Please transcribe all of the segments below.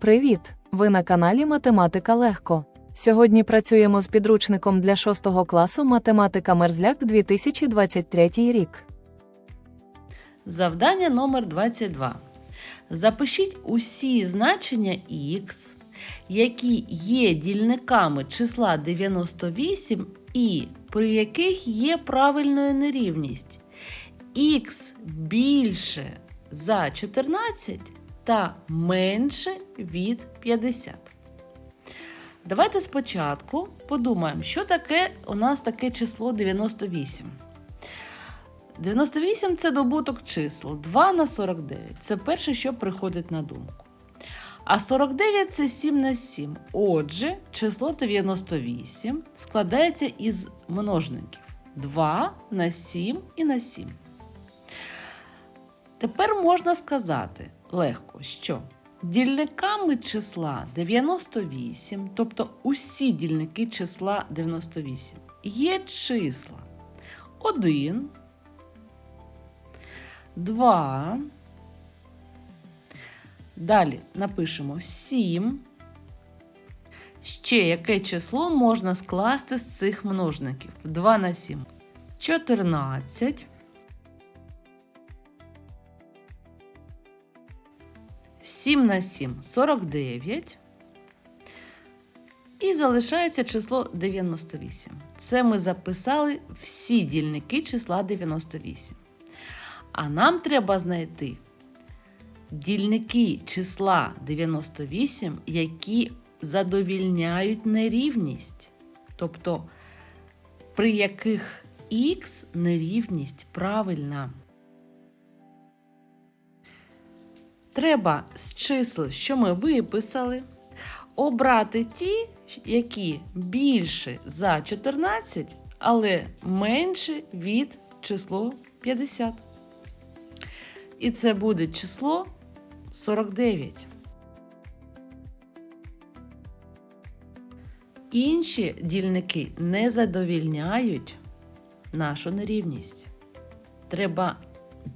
Привіт! Ви на каналі Математика Легко. Сьогодні працюємо з підручником для 6 класу Математика Мерзляк 2023 рік. Завдання номер 22. Запишіть усі значення х, які є дільниками числа 98 і при яких є правильною нерівність х більше за 14 та менше від 50. Давайте спочатку подумаємо, що таке у нас таке число 98. 98 це добуток чисел 2 на 49. Це перше, що приходить на думку. А 49 це 7 на 7. Отже, число 98 складається із множників 2 на 7 і на 7. Тепер можна сказати легко, що дільниками числа 98, тобто усі дільники числа 98, є числа 1, 2. Далі напишемо 7. Ще яке число можна скласти з цих множників? 2 на 7. 14. 7 на 7 49. І залишається число 98. Це ми записали всі дільники числа 98. А нам треба знайти дільники числа 98, які задовільняють нерівність. Тобто, при яких х нерівність правильна. Треба з чисел, що ми виписали, обрати ті, які більше за 14, але менше від число 50. І це буде число 49. Інші дільники не задовільняють нашу нерівність. Треба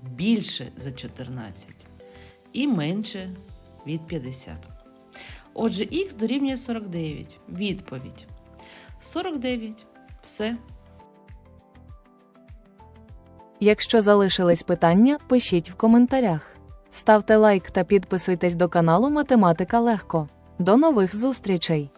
більше за 14 і менше від 50. Отже, х дорівнює 49. Відповідь 49. Все. Якщо залишились питання, пишіть в коментарях. Ставте лайк та підписуйтесь до каналу Математика Легко. До нових зустрічей!